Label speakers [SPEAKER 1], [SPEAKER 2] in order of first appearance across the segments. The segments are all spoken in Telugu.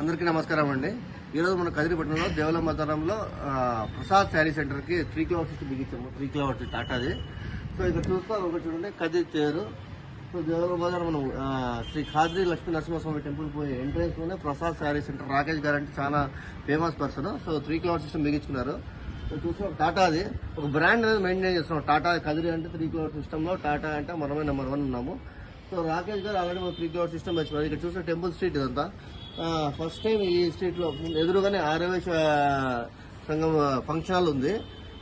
[SPEAKER 1] అందరికీ నమస్కారం అండి. ఈరోజు మన కదిరిపట్నంలో దేవలం బజారంలో ప్రసాద్ శారీ సెంటర్కి త్రీ కిలోమీటర్స్ బిగించాము. త్రీ కిలోమీటర్స్ టాటాది సో ఇక్కడ చూస్తారు ఒకటి చూడండి కదిరి తేరు. సో దేవలం బజార్ మనం శ్రీ ఖాద్రి లక్ష్మీ నరసింహస్వామి టెంపుల్ పోయి ఎంట్రెన్స్లోనే ప్రసాద్ శారీ సెంటర్ రాకేష్ గారు అంటే చాలా famous person. So three kilometres system బిగించుకున్నారు. So Tata టాటాది ఒక బ్రాండ్ అనేది మెయింటైన్ చేస్తున్నాం. టాటా కదిరి అంటే త్రీ కిలోమీటర్ సిస్టంలో టాటా అంటే మనమే నెంబర్ వన్ ఉన్నాము. సో రాకేష్ గారు ఆల్రెడీ మన త్రీ సిస్టమ్ వచ్చినారు ఇక్కడ చూసిన టెంపుల్ స్ట్రీట్ ఇదంతా. ఫస్ట్ టైం ఈ స్ట్రీట్లో ఎదురుగానే ఆర్యవేశ సంఘం ఫంక్షన్ హాల్ ఉంది.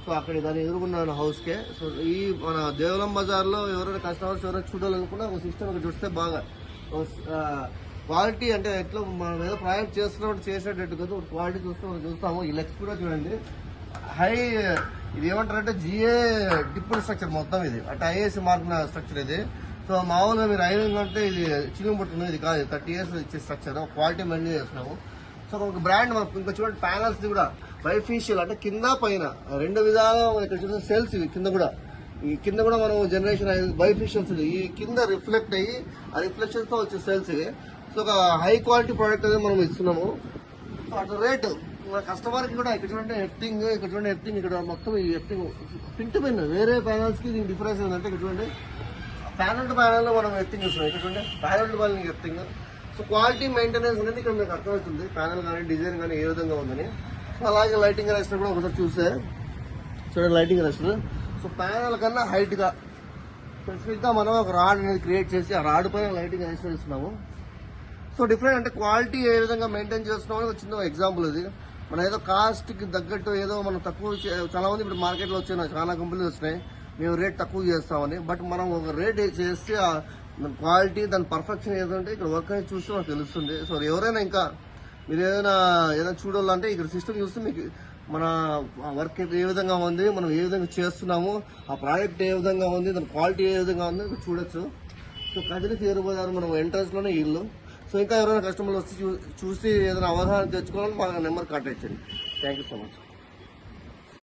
[SPEAKER 1] సో అక్కడ దాని ఎదురుకున్న హౌస్ కే. సో ఈ మన దేవలం బజార్లో ఎవరైనా కస్టమర్స్ ఎవరైనా చూడాలనుకున్నా ఒక సిస్టమ్ ఒకటి చూస్తే బాగా క్వాలిటీ అంటే ఎట్లా మనం ఏదో ప్రయాణం చేస్తున్నప్పుడు చేసేటట్టు కదా క్వాలిటీ చూస్తే మనం చూస్తాము. ఈ లెక్స్ కూడా చూడండి. హై ఇది ఏమంటారంటే జిఏ డిప్యూడ్ స్ట్రక్చర్ మొత్తం ఇది. అంటే ఐఏఎస్ మార్క్ స్ట్రక్చర్ ఇది. సో మామూలుగా మీరు ఐరన్ అంటే ఇది చిన్న పడుతుంది ఇది కాదు. థర్టీ ఇయర్స్ ఇచ్చే స్ట్రక్చర్ క్వాలిటీ మెయింటైన్ చేస్తున్నాము. సో ఒక బ్రాండ్ మనకు ఇంకా చూడండి ప్యానల్స్ కూడా. బైఫిషియల్ అంటే కింద పైన రెండు విధాలుగా మనం ఇక్కడ చూసిన సెల్స్ ఇవి కింద కూడా. ఈ కింద కూడా మనం జనరేషన్ బైఫిషియల్స్ ఈ కింద రిఫ్లెక్ట్ అయ్యి ఆ రిఫ్లెక్షన్స్తో వచ్చే సెల్స్ ఇవి. సో ఒక హై క్వాలిటీ ప్రోడక్ట్ అనేది మనం ఇస్తున్నాము. సో అటు రేటు మన కస్టమర్కి కూడా ఇక్కడ చూడండి ఎఫ్టింగ్ ఇక్కడ చూడండి ఎఫ్టింగ్ ఇక్కడ మొత్తం ఈ ఎఫ్టింగ్ పింట్ పెన్ వేరే ప్యానల్స్కి దీనికి డిఫరెన్స్ ఏంటంటే ఇక్కడ చూడండి ప్యానల్ ప్యానల్లో మనం ఎత్తింగ్ చూస్తున్నాం. ఇక్కడ చూడండి panel to panel so quality maintenance అనేది ఇక్కడ మీకు అర్థమవుతుంది. ప్యానల్ కానీ డిజైన్ కానీ ఏ విధంగా ఉందని. సో అలాగే లైటింగ్ రెస్టర్ కూడా ఒకసారి చూస్తే చూడండి లైటింగ్ రెస్టర్ సో ప్యానల్ కన్నా హైట్గా స్పెసిఫిక్గా మనం ఒక రాడ్ అనేది క్రియేట్ చేసి ఆ రాడ్ పైన లైటింగ్ రెస్టర్ ఇస్తున్నాము సో డిఫరెంట్ అంటే క్వాలిటీ ఏ విధంగా మెయింటైన్ చేస్తున్నాం ఒక చిన్న ఎగ్జాంపుల్ ఇది మన ఏదో కాస్ట్కి తగ్గట్టు ఏదో మనం తక్కువ చాలామంది చాలా మంది ఇప్పుడు మార్కెట్లో వచ్చిన చాలా కంపెనీలు వచ్చినాయి. మేము రేట్ తక్కువ చేస్తామని. బట్ మనం ఒక రేట్ చేస్తే క్వాలిటీ దాని పర్ఫెక్షన్ ఏదంటే ఇక్కడ వర్క్ అనేది చూస్తే మనకు తెలుస్తుంది. సో ఎవరైనా ఇంకా మీరు ఏదైనా ఏదైనా చూడాలంటే ఇక్కడ సిస్టమ్ చూస్తే మీకు మన వర్క్ ఏ విధంగా ఉంది మనం ఏ విధంగా చేస్తున్నాము ఆ ప్రాజెక్ట్ ఏ విధంగా ఉంది దాని క్వాలిటీ ఏ విధంగా ఉంది మీరు చూడొచ్చు. సో కదిలి తీరుబోదారు మనం ఎంట్రెన్స్లోనే ఇల్లు. సో ఇంకా ఎవరైనా కస్టమర్లు వచ్చి చూ- చూసి ఏదైనా అవగాహన తెచ్చుకోవాలని మా నెంబర్ కాంటాక్ట్ చేయండి. Thank you so much